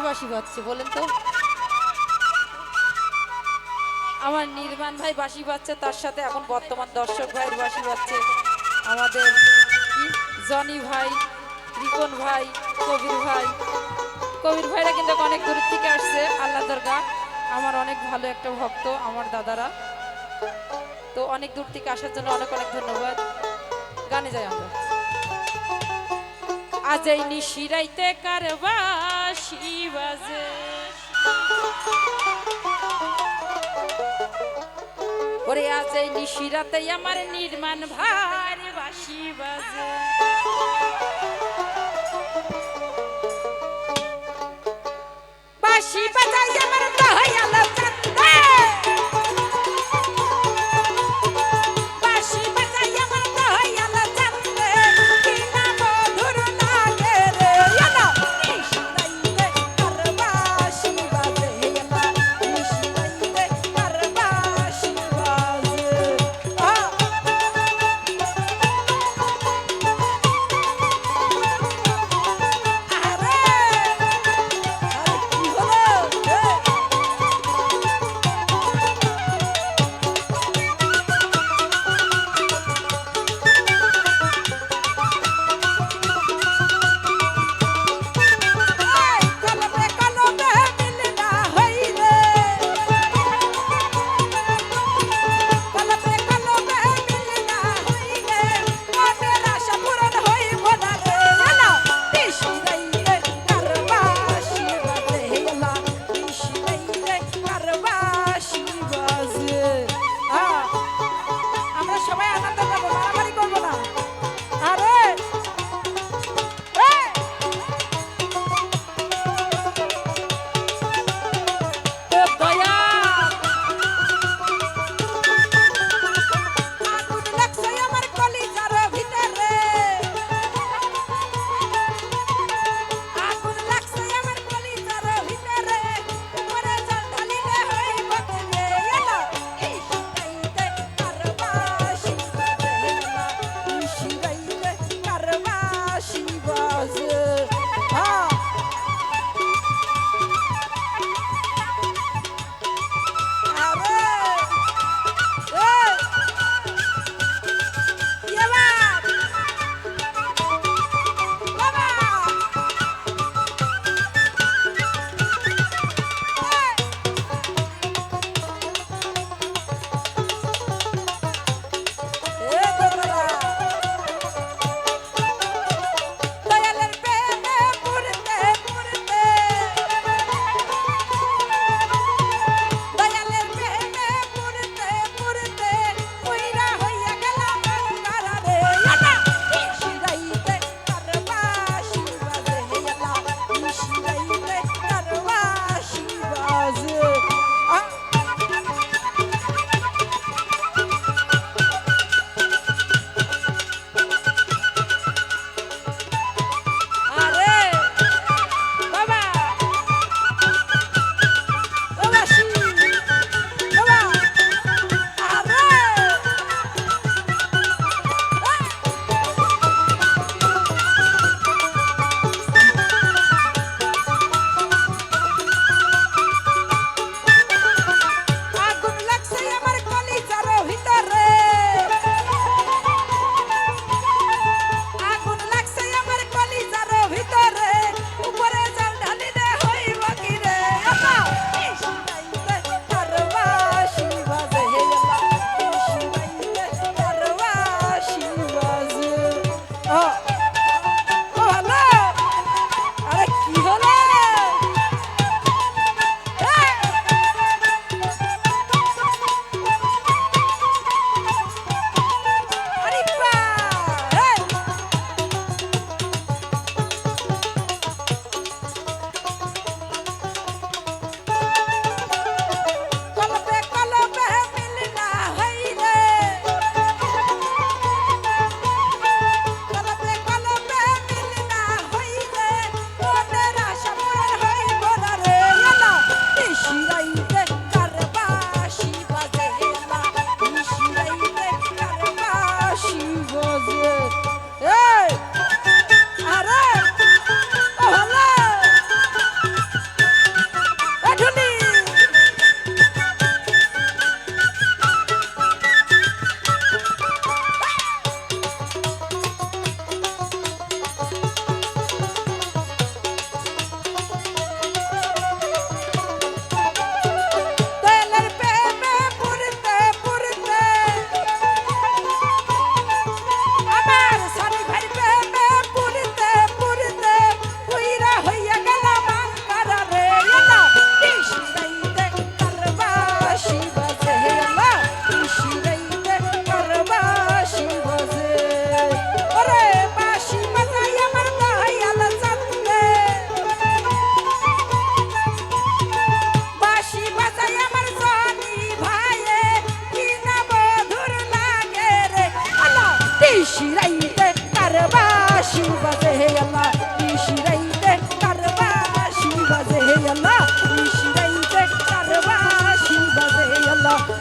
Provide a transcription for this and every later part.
বাসি বাজছে বলেন তো? আমার নির্মাণ ভাই বাসি বাজছে তার সাথে এখন বর্তমান দর্শক ভাইয়ের বাসি বাজছে আমাদের জনি ভাই, রিপন ভাই, কবির ভাই। কবির ভাইরা কিন্তু অনেক দূর থেকে আসছে আল্লাহ দরগা আমার অনেক ভালো একটা ভক্ত, আমার দাদারা। তো অনেক দূর থেকে আসার জন্য অনেক অনেক ধন্যবাদ। গানে যাই আমরা। আজ এই নিশিরাইতে কারবাসি ওরে আজ এই নিশিরাতে আমার নির্মাণ ভার বাসি বাজে। বাসি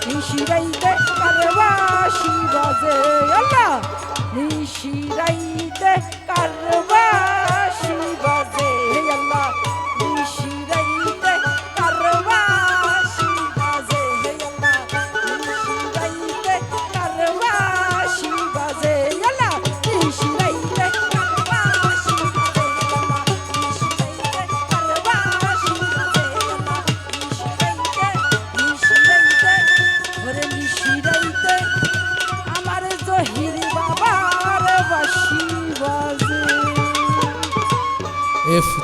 নিশিরাইতে কারবাসি বাজে আল্লাহ। নিশিরাইতে কারবা